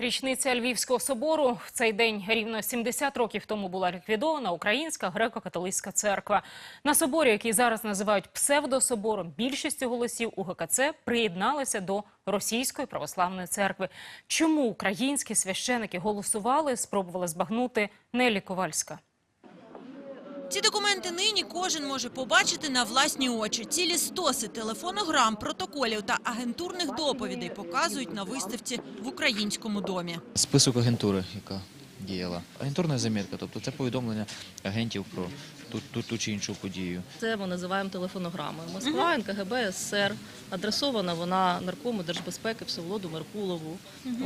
Річниця Львівського собору в цей день рівно 70 років тому була ліквідована Українська греко-католицька церква. На соборі, який зараз називають псевдособором, більшістю голосів УГКЦ приєдналися до Російської православної церкви. Чому українські священики голосували, спробувала збагнути Нелі Ковальська. Ці документи нині кожен може побачити на власні очі. Цілі стоси телефонограм, протоколів та агентурних доповідей показують на виставці в українському домі. Список агентури, яка діяла. Агентурна замітка, тобто це повідомлення агентів про ту, ту, ту чи іншу подію. Це ми називаємо телефонограмою. Москва, НКГБ, СССР. Адресована вона наркому держбезпеки Всеволоду Меркулову.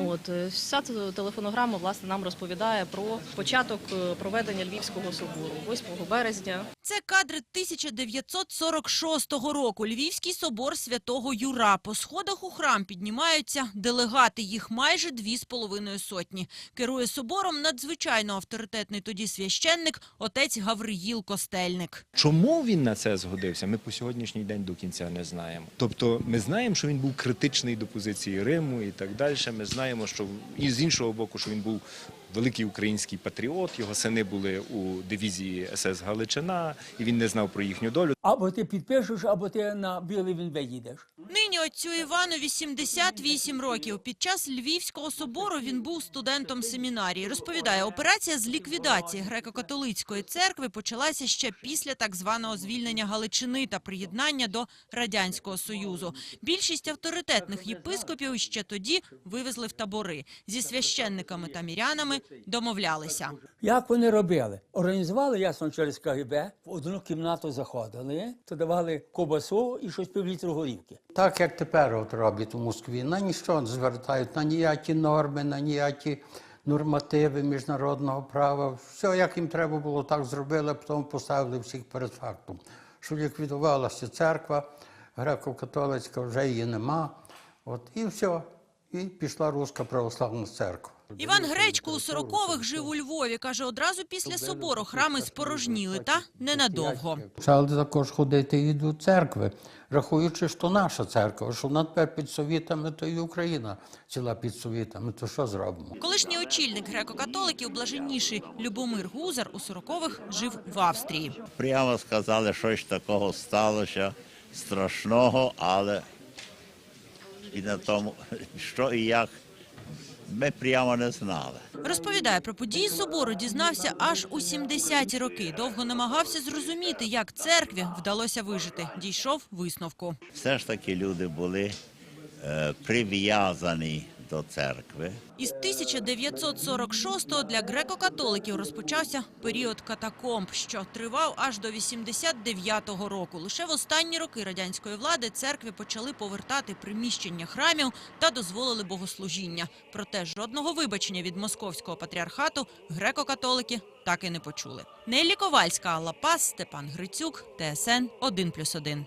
От е, вся ця телефонограма власне нам розповідає про початок е, проведення Львівського собору 8 березня. Це кадри 1946 року. Львівський собор святого Юра. По сходах у храм піднімаються делегати. Їх майже дві з половиною сотні. Керує собором надзвичайно авторитетний тоді священник отець Гавриїл Костельник. Чому він на це згодився, ми по сьогоднішній день до кінця не знаємо. Тобто, ми знаємо, що він був критичний до позиції Риму і так далі. Ми знаємо, що і з іншого боку, що він був великий український патріот. Його сини були у дивізії СС Галичина, і він не знав про їхню долю. Або ти підпишеш, або ти на білий він їдеш. Нині отцю Івану 88 років. Під час Львівського собору він був студентом семінарії. Розповідає, операція з ліквідації греко-католицької церкви почалася ще після так званого звільнення Галичини та приєднання до Радянського Союзу. Більшість авторитетних єпископів ще тоді вивезли в табори. Зі священниками та мірянами домовлялися. Як вони робили? Організували ясно через КГБ, в одну кімнату заходили, то давали кобасу і щось півлітру горівки. Так як тепер от роблять у Москві, на ніщо не звертають, на ніякі норми, на ніякі нормативи міжнародного права. Все, як їм треба було, так зробили, потім поставили всіх перед фактом. Що ліквідувалася церква, греко-католицька, вже її нема. От і все. І пішла Руська православна церква. Іван Гречко у 40-х жив у Львові. Каже, одразу після собору храми спорожніли, та ненадовго. Почали також ходити і до церкви, рахуючи, що наша церква, що вона тепер під совітами, то і Україна ціла під совітами, то що зробимо? Колишній очільник греко-католиків, блаженніший Любомир Гузар у 40-х жив в Австрії. прямо сказали, що ж такого сталося страшного, але і на тому, що і як, ми прямо не знали. Розповідає про події собору, дізнався аж у 70-ті роки. Довго намагався зрозуміти, як церкві вдалося вижити. Дійшов висновку. Все ж таки люди були прив'язані до церкви. Із 1946-го для греко-католиків розпочався період катакомб, що тривав аж до 89-го року. Лише в останні роки радянської влади церкви почали повертати приміщення храмів та дозволили богослужіння. Проте жодного вибачення від московського патріархату греко-католики так і не почули. Нелі Ковальська, Алла Пас, Степан Грицюк, ТСН 1+,1.